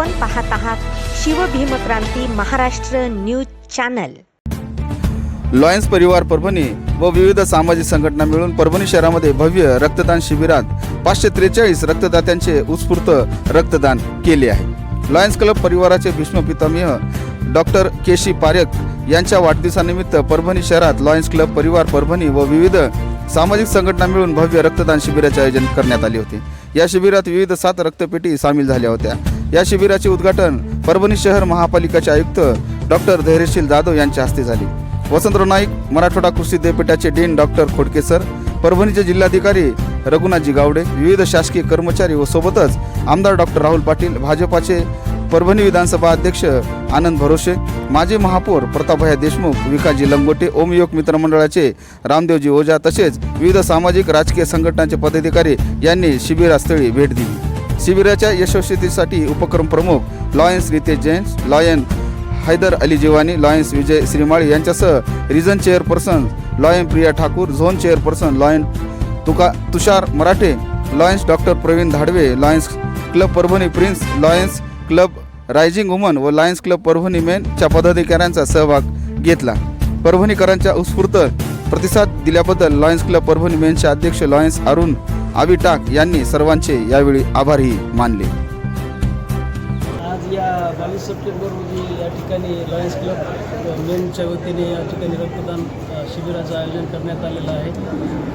आपण पाहत आहात Shivbhimkranti Maharashtra news channel. Lions परिवार परभणी व विविध सामाजिक संघटना मिळून परभणी शहरामध्ये भव्य रक्तदान शिबिरात पाचशे त्रेचाळीस रक्तदात्यांचे उत्स्फूर्त रक्तदान केले आहे. लॉयन्स क्लब परिवाराचे भीष्म पितामह डॉक्टर केशी पारेख यांच्या वाढदिवसानिमित्त परभणी शहरात लॉयन्स क्लब परिवार परभणी व विविध सामाजिक संघटना मिळून भव्य रक्तदान शिबिराचे आयोजन करण्यात आले होते. या शिबिरात विविध सात रक्तपेटी सामील झाल्या होत्या. या शिबिराचे उद्घाटन परभणी शहर महापालिकाचे आयुक्त डॉक्टर धैर्यशील जाधव यांच्या हस्ते झाले. वसंतराव नाईक मराठवाडा कृषी विद्यापीठाचे डीन डॉक्टर खोडके सर परभणीचे जिल्हाधिकारी रघुनाथजी गावडे विविध शासकीय कर्मचारी व सोबतच आमदार डॉक्टर राहुल पाटील भाजपाचे परभणी विधानसभा अध्यक्ष आनंद भरोसे माजी महापौर प्रतापभाया देशमुख विकाजी लंगोटे ओमयोग मित्रमंडळाचे रामदेवजी ओझा तसेच विविध सामाजिक राजकीय संघटनांचे पदाधिकारी यांनी शिबिरास्थळी भेट दिली. शिबिराच्या यशस्वीतेसाठी उपक्रम प्रमुख lions Ritesh Jain lion Haider Ali Jiwani lions Vijay Shrimali यांच्यासह region chairperson lion Priya Thakur zone chairperson lion Tuka Tushar Marathe lions doctor Pravin Dhadve lions club Parbhani prince lions club rising woman व lions club Parbhani मेनच्या पदाधिकाऱ्यांचा सहभाग घेतला. परभणीकरांच्या उत्स्फूर्त प्रतिसाद दिल्याबद्दल Lions club Parbhani मेनचे अध्यक्ष लॉयन्स अरुण आविटाक यांनी सर्वांचे यावेळी आभारही मानले. आज या बावीस सप्टेंबर रोजी या ठिकाणी लॉयन्स क्लब मेनच्या वतीने या ठिकाणी रक्तदान शिबिराचं आयोजन करण्यात आलेलं आहे.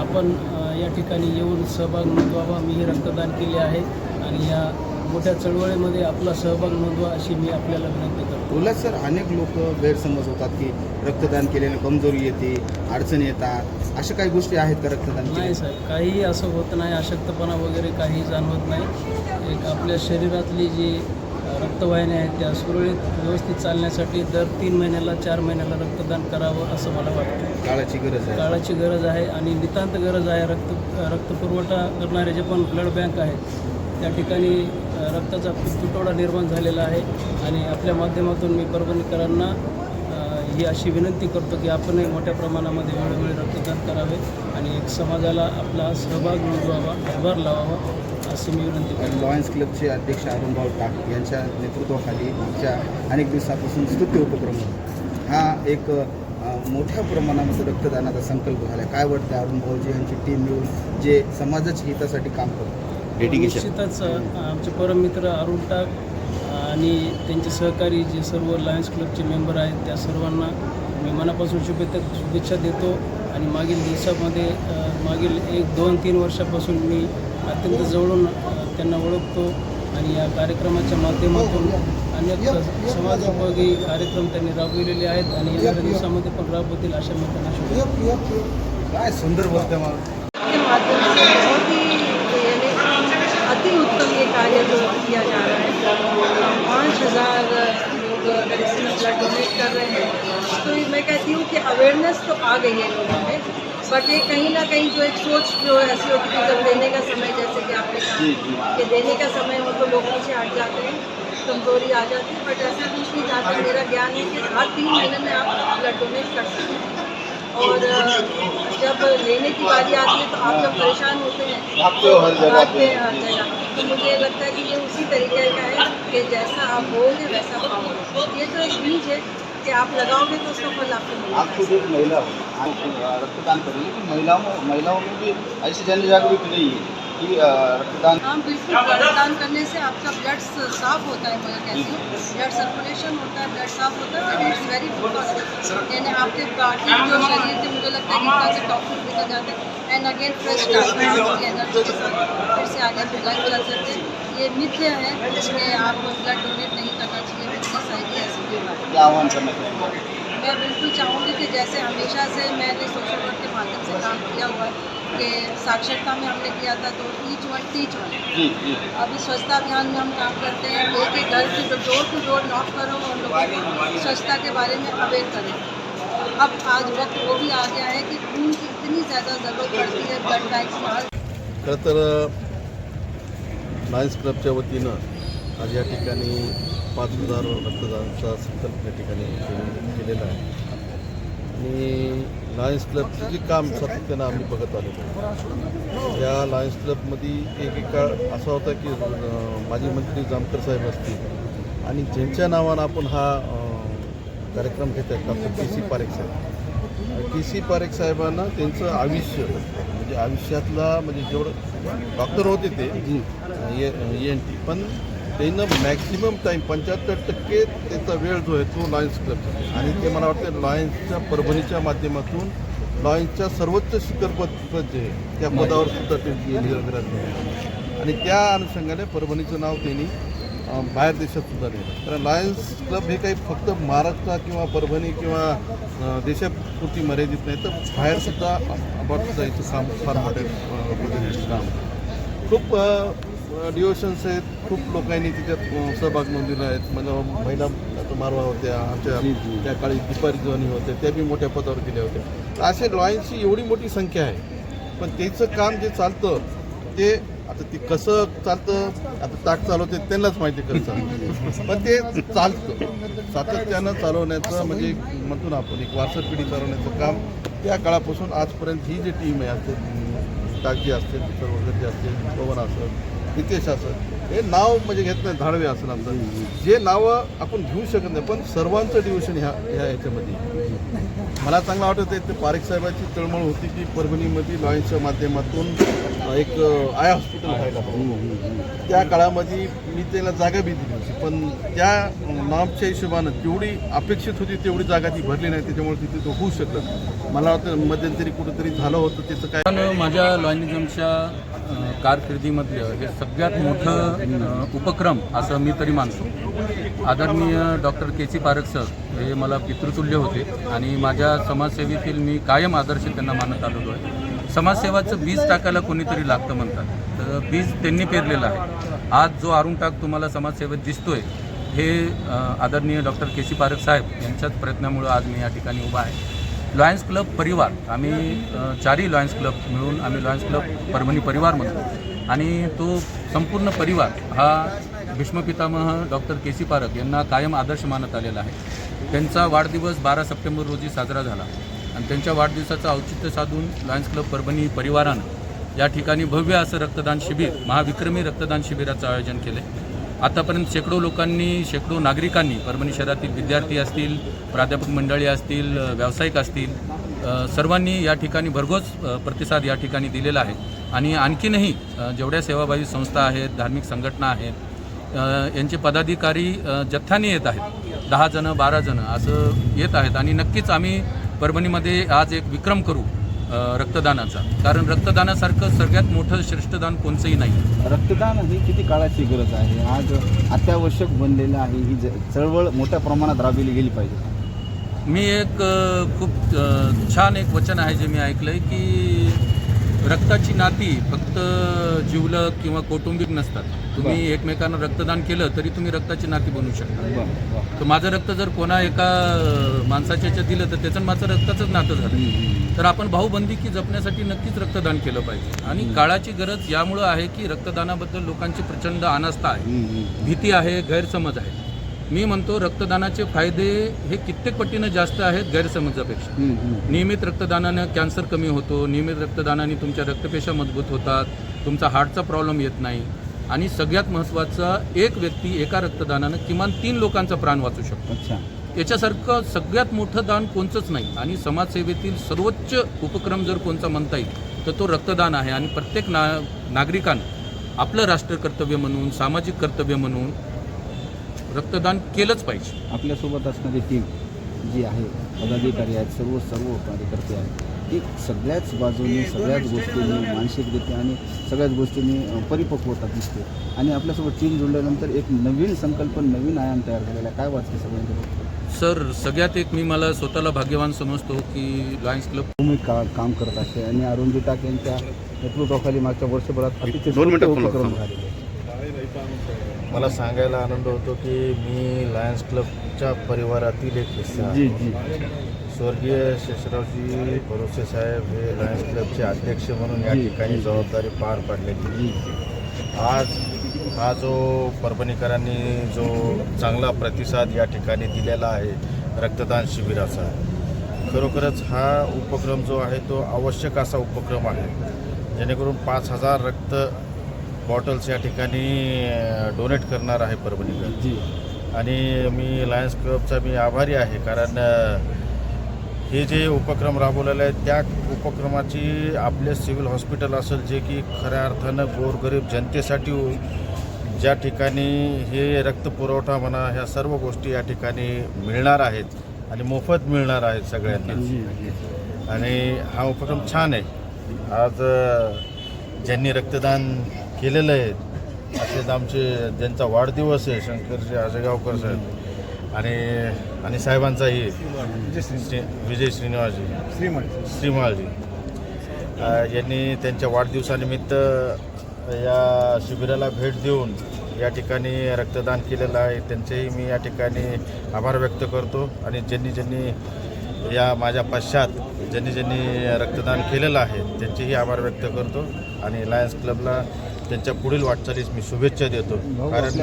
आपण या ठिकाणी येऊन सहभाग नोंदवावा मीही रक्तदान केले आहे आणि या मोठ्या चळवळीमध्ये आपला सहभाग नोंदवा अशी मी आपल्याला विनंती करतो. उलट सर अनेक लोक गैरसमज होतात की रक्तदान केल्याने कमजोरी येते अडचणी येतात. अशा काही गोष्टी आहेत का रक्तदान नाही साहेब काहीही असं होत नाही अशक्तपणा वगैरे काही जाणवत नाही. एक आपल्या शरीरातली जी रक्तवाहिन्या आहेत त्या सुरळीत व्यवस्थित चालण्यासाठी दर तीन महिन्याला चार महिन्याला रक्तदान करावं असं मला वाटतं. काळाची गरज आहे. काळाची गरज आहे आणि नितांत गरज आहे रक्त रक्तपुरवठा करणारे जे पण ब्लड बँक आहेत त्या ठिकाणी रक्ताचा खूप तुटवडा निर्माण झालेला आहे. आणि आपल्या माध्यमातून मी परभणीकरांना ही अशी विनंती करतो की आपणही मोठ्या प्रमाणामध्ये वेळोवेळी रक्तदान करावे आणि एक समाजाला आपला सहभाग नोंदवावा हातभार लावावा अशी मी विनंती करतो. लॉयन्स क्लबचे अध्यक्ष अरुण भाऊ टाक यांच्या नेतृत्वाखाली मागच्या अनेक दिवसापासून स्तुत्य उपक्रम. हा एक मोठ्या प्रमाणामध्ये रक्तदानाचा संकल्प झाला काय वाटतं अरुण भाऊजी यांची टीम मिळून जे समाजाच्या हितासाठी काम करतात? निश्चितच अ, आमचे परममित्र अरुण टाक आणि त्यांचे सहकारी जे सर्व लायन्स क्लबचे मेंबर आहेत त्या सर्वांना मी मनापासून शुभेच्छा शुभेच्छा देतो. आणि मागील दिवसामध्ये मागील एक दोन तीन वर्षापासून मी अत्यंत जवळून त्यांना ओळखतो. आणि या कार्यक्रमाच्या माध्यमातून अनेक समाजोपयोगी कार्यक्रम त्यांनी राबविलेले आहेत. आणि येणाऱ्या दिवसामध्ये पण राबवतील अशा मी त्यांना शुभेच्छा काय सुंदर वर्तमान के माध्यम से बहुत ही यानी अति उत्तम ये कार्य जो किया जा रहा है पाँच हज़ार लोग इसमें ब्लड डोनेट कर रहे हैं। तो मैं कहती हूँ कि अवेयरनेस तो आ गई है लोगों में बट ये कहीं ना कहीं जो एक सोच जो ऐसी होती है जब देने का समय जैसे कि आपने कहा कि देने का समय हो तो लोग पीछे हट जाते हैं कमज़ोरी आ जाती है बट ऐसा कुछ नहीं जाता मेरा ज्ञान है कि हर तीन महीने में आप ब्लड डोनेट कर सकते हैं। और जब लेने की बारी आती है तो आप जब परेशान होते हैं हो हर जगह तो मुझे लगता है कि तरीके का है कि जैसा आप बोगे वैसा पाओगे ये तो एक बीज है कि आप लगाओगे तो उसका फल आपको मिलेगा। आप खुद एक महिला हो आप रक्तदान करें। लेकिन महिलाओं महिलाओं में भी ऐसी जन जागृति नहीं है कि रक्तदान हाँ बिल्कुल ब्लड करने से आपका ब्लड साफ़ होता है मैं कहती हूँ ब्लड सर्कुलेशन होता है ब्लड साफ़ होता है इट इज़ वेरी गुड यानी आपके बाकी जो शरीर के मुझे लगता है कि से टॉक्सिक निकल जाते हैं। एंड अगेन फ्रेश एनर्जी के साथ फिर से आगे लाइफ चल सकते हैं। ये मिथ्य है इसमें आप ब्लड डोनेट नहीं करना चाहिए ऐसी कोई बात क्या आह्वान मैं बिल्कुल चाहूँगी कि जैसे हमेशा से मैंने सोशल वर्क के माध्यम से काम किया हुआ है कि साक्षरता में हमने किया था तो टीच वन टीच वन जी जी अभी स्वच्छता अभियान में हम काम करते हैं एक एक घर की डोर टू डोर नॉक करो और लोगों को स्वच्छता के बारे में अवेयर करें। अब आज वक्त वो भी आ गया है कि खून की इतनी ज़्यादा ज़रूरत पड़ती है ब्लड बैंक खरं तर लायन्स क्लबच्या वतीनं आज या ठिकाणी पाच हजार रक्तदानाचा संकल्प या ठिकाणी केलेला आहे. आणि लायन्स क्लबचं जे काम सातत्यानं आम्ही बघत आलो या लायन्स क्लबमध्ये एक एक काळ असा होता की माजी मंत्री जामकर साहेब असतील आणि ज्यांच्या नावानं आपण हा कार्यक्रम घेत आहे डॉक्टर के सी पारेख साहेब. के सी पारेख साहेबांना त्यांचं आयुष्य म्हणजे आयुष्यातला म्हणजे जेवढं डॉक्टर होते ते ए एन टी पण त्यांना मॅक्झिमम टाईम पंच्याहत्तर टक्के त्याचा वेळ जो आहे तो लॉयन्स क्लबचा आणि ते मला वाटतं लॉयन्सच्या परभणीच्या माध्यमातून लॉयन्सच्या सर्वोच्च शिखरपद पद जे त्या पदावर सुद्धा ते आणि त्या अनुषंगाने परभणीचं नाव त्यांनी बाहेर देशात सुद्धा नेलं कारण लायन्स क्लब हे काही फक्त महाराष्ट्र किंवा परभणी किंवा देशापुरती मर्यादित नाही तर बाहेर सुद्धा जायचं काम फार मोठे काम. खूप डिओशन्स आहेत खूप लोकांनी त्याच्यात सहभाग नोंदवला आहेत म्हणजे महिला मारवा होत्या आमच्या त्या काळी दुपारी जणी होत्या त्या बी मोठ्या पदावर गेल्या होत्या. असे लॉयन्सची एवढी मोठी संख्या आहे. पण त्याचं काम जे चालतं ते आता ते कसं चालतं आता ताक चालवते त्यांनाच माहिती कसं चालतं. पण ते चालतं. सातत्यानं चालवण्याचं म्हणजे म्हणतो ना आपण एक वारसा पिढी चालवण्याचं काम त्या काळापासून आजपर्यंत ही जी टीम आहे असते ताकजी असतील सर्व जे असतील पवन असत नितेश असत हे नाव म्हणजे घेत नाही धाडवे असं आमचं जे नावं आपण घेऊ शकत नाही पण सर्वांचं डिव्हिजन ह्या ह्या याच्यामध्ये. मला चांगलं वाटतं ते पारेख साहेबांची तळमळ होती की परभणीमध्ये लॉयन्सच्या माध्यमातून एक आय हॉस्पिटल व्हायला त्या काळामध्ये मी त्याला जागा बी दिली होती. पण त्या नामच्या हिशोबानं जेवढी अपेक्षित होती तेवढी जागा ती भरली नाही. त्याच्यामुळे तिथे तो होऊ शकलं मला वाटतं मध्यंतरी कुठंतरी झालं होतं त्याचं काय माझ्या लॉयनिझमच्या कारकिर्दीमधलं हे सगळ्यात मोठं उपक्रम असं मी तरी मानतो. आदरणीय doctor K C Parakh sir हे मला पितृतुल्य होते आणि माझ्या समाजसेवेतील मी कायम आदर्श त्यांना मानत आलेलो आहे. समाजसेवाचं बीज टाकायला कोणीतरी लागतं म्हणतात. तर बीज त्यांनी पेरलेलं आहे. आज जो आरुण टाक तुम्हाला समाजसेवेत दिसतोय हे आदरणीय डॉक्टर के सी पारख साहेब यांच्याच प्रयत्नामुळं आज मी या ठिकाणी उभा आहे. लॉयन्स क्लब परिवार. आम्ही चारही लॉयन्स क्लब मिळून आम्ही लॉयन्स क्लब परभणी परिवार म्हणतो. आणि तो संपूर्ण परिवार हा भीष्मपितामह डॉक्टर के सी पारख यांना कायम आदर्श मानत आलेला आहे. त्यांचा वाढदिवस बारा सप्टेंबर रोजी साजरा झाला. आणि त्यांच्या वाढदिवसाचं औचित्य साधून लॉयन्स क्लब परभणी परिवारानं या ठिकाणी भव्य असं रक्तदान शिबिर महाविक्रमी रक्तदान शिबिराचं आयोजन केले. आतापर्यंत शेकडो लोकांनी शेकडो नागरिकांनी परभणी शहरातील विद्यार्थी असतील प्राध्यापक मंडळी असतील व्यावसायिक असतील सर्वांनी या ठिकाणी भरघोस प्रतिसाद या ठिकाणी दिलेला आहे. आणि आणखीनही जेवढ्या सेवाभावी संस्था आहेत धार्मिक संघटना आहेत यांचे पदाधिकारी जथ्थ्याने जथ्याने येत आहेत. दहा जणं बारा जणं असं येत आहेत. आणि नक्कीच आम्ही परभणीमध्ये आज एक विक्रम करू. रक्तदानाचा. कारण रक्तदानासारखं सगळ्यात मोठं श्रेष्ठदान कोणचंही नाही. रक्तदान ही किती काळाची गरज आहे? आज अत्यावश्यक बनलेलं आहे. ही ज- चळवळ मोठ्या प्रमाणात राबविली गेली पाहिजे. मी एक खूप छान एक वचन आहे जे मी ऐकलंय की रक्ताची नाती फक्त जिवलग किंवा कौटुंबिक नसतात. तुम्ही एकमेकांना रक्तदान केलं तरी तुम्ही रक्ताची नाती बनवू शकता. तर माझं रक्त जर कोणा एका माणसाच्या दिलं तर त्याचं माझं रक्ताचंच नातं झालं. तर आपण भाऊबंदी की जपण्यासाठी नक्कीच रक्तदान केलं पाहिजे. आणि काळाची गरज यामुळं आहे की रक्तदानाबद्दल लोकांची प्रचंड अनास्था आहे. भीती आहे गैरसमज आहे. मी म्हणतो रक्तदानाचे फायदे हे कित्येक पटीनं जास्त आहेत गैरसमजापेक्षा. नियमित रक्तदानानं कॅन्सर कमी होतो नियमित रक्तदानाने तुमच्या रक्तपेशा मजबूत होतात तुमचा हार्टचा प्रॉब्लेम येत नाही. आणि सगळ्यात महत्त्वाचा एक व्यक्ती एका रक्तदानानं किमान तीन लोकांचा प्राण वाचू शकतो. याच्यासारखं सगळ्यात मोठं दान कोणचंच नाही. आणि समाजसेवेतील सर्वोच्च उपक्रम जर कोणचा म्हणता येईल तर तो रक्तदान आहे. आणि प्रत्येक ना नागरिकानं आपलं राष्ट्रकर्तव्य म्हणून सामाजिक कर्तव्य म्हणून रक्तदान केलंच पाहिजे. आपल्यासोबत असणारी टीम जी आहे पदाधिकारी आहेत सर्व सर्व कार्यकर्ते आहेत ती सगळ्याच बाजूनी सगळ्याच गोष्टींनी मानसिकरित्या आणि सगळ्याच गोष्टींनी परिपक्वता दिसते. आणि आपल्यासोबत टीम जोडल्यानंतर एक नवीन संकल्पन नवीन आयाम तयार झालेला आहे. काय वाटते सगळ्यांच्या सर सगळ्यात एक मी मला स्वतःला भाग्यवान समजतो की लॉयन्स क्लब भूमिक का काम करत असते? आणि अरुणजी टाक यांच्या नेतृत्वाखाली मागच्या वर्षभरात अतिशय दोन मिनिटं उपक्रम फोन झालेले. मला सांगायला आनंद होतो की मी लायन्स क्लबच्या परिवारातील एक हिस्सा आहे. जी जी स्वर्गीय शेषरावजी भरोसे साहेब हे लायन्स क्लबचे अध्यक्ष म्हणून या ठिकाणी. जबाबदारी पार पाडलेली आज हा जो परभणीकरांनी जो चांगला प्रतिसाद या ठिकाणी दिलेला आहे रक्तदान शिबिराचा खरोखरच हा उपक्रम जो आहे तो आवश्यक असा उपक्रम आहे जेणेकरून पाच हजार रक्त बॉटल्स या ठिकाणी डोनेट करणार आहे परभणीकर आणि मी लायन्स क्लबचा मी आभारी आहे कारण हे जे उपक्रम राबवलेले आहेत त्या उपक्रमाची आपले सिव्हिल हॉस्पिटल असेल जे की खऱ्या अर्थानं गोरगरीब जनतेसाठी ज्या ठिकाणी हे रक्तपुरवठा म्हणा ह्या सर्व गोष्टी या ठिकाणी मिळणार आहेत आणि मोफत मिळणार आहेत सगळ्यांना. आणि हा उपक्रम छान आहे. आज ज्यांनी रक्तदान केलेलं आहे असेच आमचे ज्यांचा वाढदिवस आहे शंकरजी आजगावकर साहेब आणि आणि साहेबांचाही श्री- विजय श्रीनिवासजी. श्रीमळ श्रीमाळजी अ, यांनी त्यांच्या वाढदिवसानिमित्त या शिबिराला भेट देऊन या ठिकाणी रक्तदान केलेलं आहे. त्यांचेही मी या ठिकाणी आभार व्यक्त करतो आणि ज्यांनी ज्यांनी या माझ्या पश्चात ज्यांनी ज्यांनी रक्तदान केलेलं आहे त्यांचेही आभार व्यक्त करतो आणि लायन्स क्लबला त्यांच्या पुढील वाटचालीस मी शुभेच्छा देतो. कारण